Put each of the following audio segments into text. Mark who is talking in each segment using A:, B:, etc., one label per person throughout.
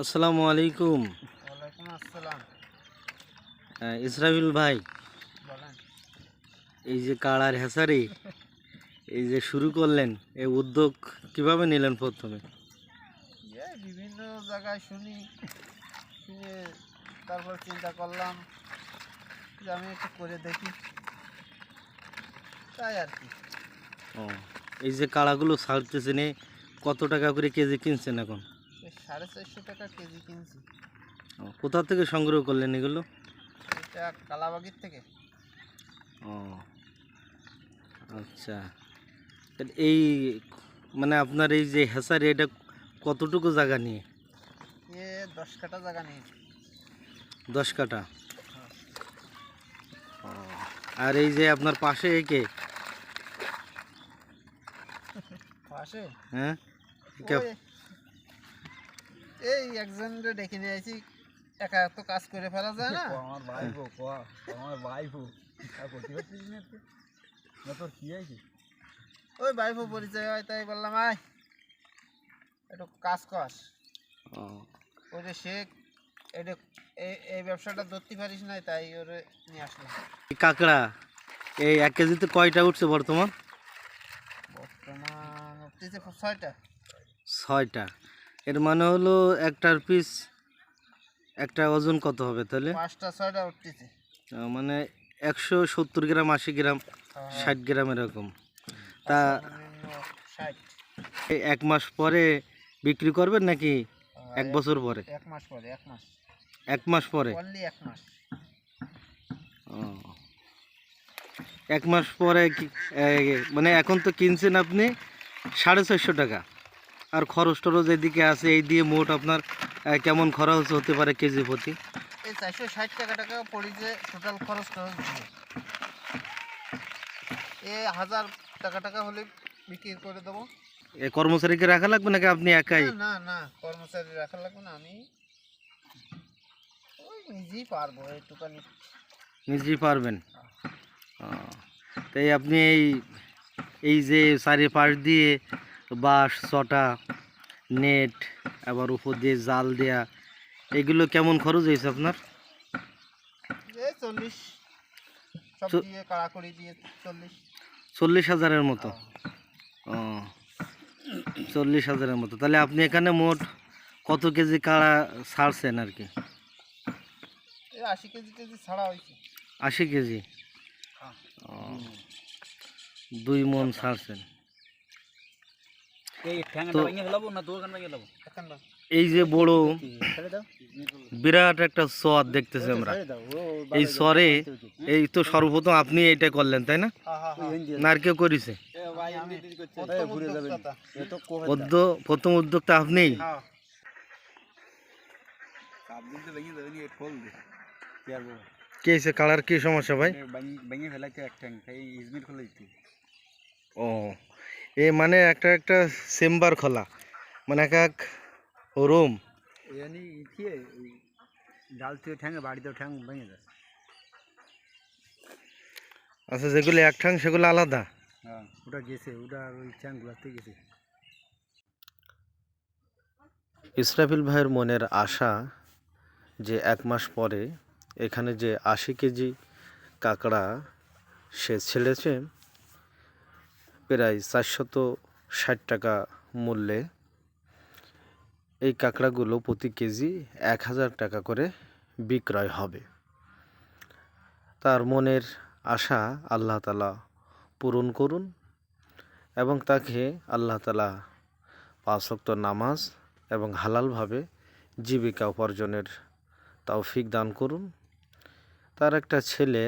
A: আসসালামু আলাইকুম। আহ, ইসরাফিল ভাই। এই যে কাড়ার হেসারি এই যে শুরু করলেন এই উদ্যোগ কীভাবে নিলেন প্রথমে?
B: বিভিন্ন জায়গায় শুনি শুনে তারপর চিন্তা করলাম যে আমি একটু করে দেখি। তাই আর কি।
A: ও এই যে কাড়াগুলো ছাড়তেছেন কত টাকা করে কেজি কিনছেন এখন?
B: সাড়ে চারশো টাকা কেজি কিনছি।
A: কোথা থেকে সংগ্রহ করলেন এগুলো?
B: এটা কালাবাগির থেকে।
A: ও আচ্ছা। এই মানে আপনার এই যে হেসারি এটা কতটুকু জায়গা নিয়ে?
B: এ দশ কাটা জায়গা নিয়েছি।
A: দশ কাটা ও, আর এই যে আপনার পাশে একে
B: পাশে?
A: হ্যাঁ?
B: এই একজনকে ডেকে নিয়ে আইছি একা এত কাজ করে ফেলা যায় না।
C: আমার ভাইপো কোয়া আমার ভাইপো। আর করতে পারছিস না তোর কি আছে
B: ওই বাইফও পরিচয় হয় তাই বললাম আয় একটু কাজ কর।
A: ও।
B: ওই যে সে এটা এই- এই ব্যবসাটা ধরতে পারিস না তাই ওরে নিয়ে আসলাম।
A: কাঁকড়া এই এক কেজিতে কয়টা উঠছে বর্তমান?
B: বর্তমান উঠতেছে ছয়টা।
A: ছয়টা। এর মানে হলো একটার পিস একটা ওজন কত হবে তাহলে?
B: পাঁচটা ছয়টা উঠতেছে।
A: মানে একশো সত্তর গ্রাম আশি গ্রাম
B: হ্যাঁ,
A: ষাট গ্রাম এরকম। তা এক মাস পরে বিক্রি করবেন নাকি
B: হ্যাঁ,
A: এক বছর পরে?
B: এক মাস পরে এক মাস।
A: এক মাস পরে?
B: এক মাস।
A: ও। এক মাস পরে কি- মানে এখন তো কিনছেন আপনি সাড়ে ছয়শো টাকা। আর খরচ টরচ এদিকে আছে এই দিয়ে মোট আপনার কেমন খরচ হতে পারে কেজি প্রতি?
B: এই চারশো ষাট টাকা টাকা পড়েছে টোটাল খরচ টরচ এ হাজার টাকা টাকা হলে বিক্রি করে দেবো।
A: এ কর্মচারীকে রাখা লাগবে নাকি আপনি একাই?
B: না, না কর্মচারী রাখা লাগবে না আমি নিজেই পারব এইটুকানি।
A: নিজেই পারবেন? তাই আপনি এই এই যে চারিপাশ দিয়ে বাঁশ চটা নেট আবার উপর দিয়ে জাল দেয়া। এগুলো কেমন খরচ হয়েছে আপনার?
B: চল্লিশ।
A: হাজারের মতো? ও চল্লিশ হাজারের মতো। তাহলে আপনি এখানে মোট কত কেজি কাড়া ছাড়ছেন আর কি?
B: আশি কেজি কেজি ছাড়া হয়েছে।
A: আশি কেজি?
B: হ্যাঁ।
A: দুই মন ছাড়ছেন
C: এই ঠ্যাংটা
A: তো-
C: ভেঙে ফেলাবো না তোর কান ভেঙে ফেলাবো
B: এখন না
A: এই যে বড় বিরাট একটা চর দেখতেছি আমরা। এই চরে এই তো সর্বপ্রথম আপনি এটা করলেন তাই না? আর কেউ করেছে।
B: প্রথম উদ্যোক্তা।
A: পদ্ম প্রথম উদ্যোক্তা আপনিই
B: হ্যাঁ
C: চাপ দিন তো ভেঙে যাবে নি খোল দে। কি
A: এসে কালার কি সমস্যা ভাই?
C: ভেঙে ফেলাইতে এক ঠ্যাং এই ইজমির খোলা দিতে
A: ও এ মানে একটা একটা চেম্বার খোলা। মানে এক এক রুম
C: এখানে ইথিয়ে ডাল থেকে ঠ্যাঙে বাড়িতেও ঠ্যাং ভেঙে যায়।
A: আচ্ছা যেগুলো এক ঠ্যাং সেগুলো আলাদা?
C: হ্যাঁ ওটা গেছে ওটা আর ওই ঠ্যাং গুলাতে গেছে।
A: ইসরাফিল ভাইয়ের মনের আশা যে এক মাস পরে এখানে যে আশি কেজি কাঁকড়া সে ছেড়েছে প্রায় চারশত ষাট টাকা মূল্যে এই কাঁকড়াগুলো প্রতি কেজি এক হাজার টাকা করে বিক্রয় হবে। তার মনের আশা আল্লাহ তালা পূরণ করুন এবং তাকে আল্লাহ তালা পাঁচ ওয়াক্ত নামাজ এবং হালালভাবে জীবিকা উপার্জনের তৌফিক দান করুন। তার একটা ছেলে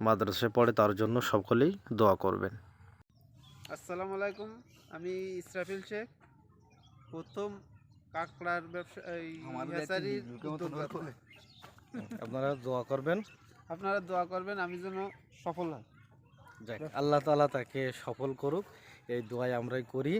A: মাদ্রাসায় পড়ে তার জন্য সকলেই দোয়া করবেন।
B: আসসালামু আলাইকুম। আমি ইসরাফিল শেখ প্রথম কাঁকড়ার ব্যবসা হ্যাচারির।
A: আপনারা দোয়া করবেন।
B: আপনারা দোয়া করবেন আমি যেন সফল হয়
A: আল্লাহ তালা তাকে সফল করুক এই দোয়াই আমরাই করি।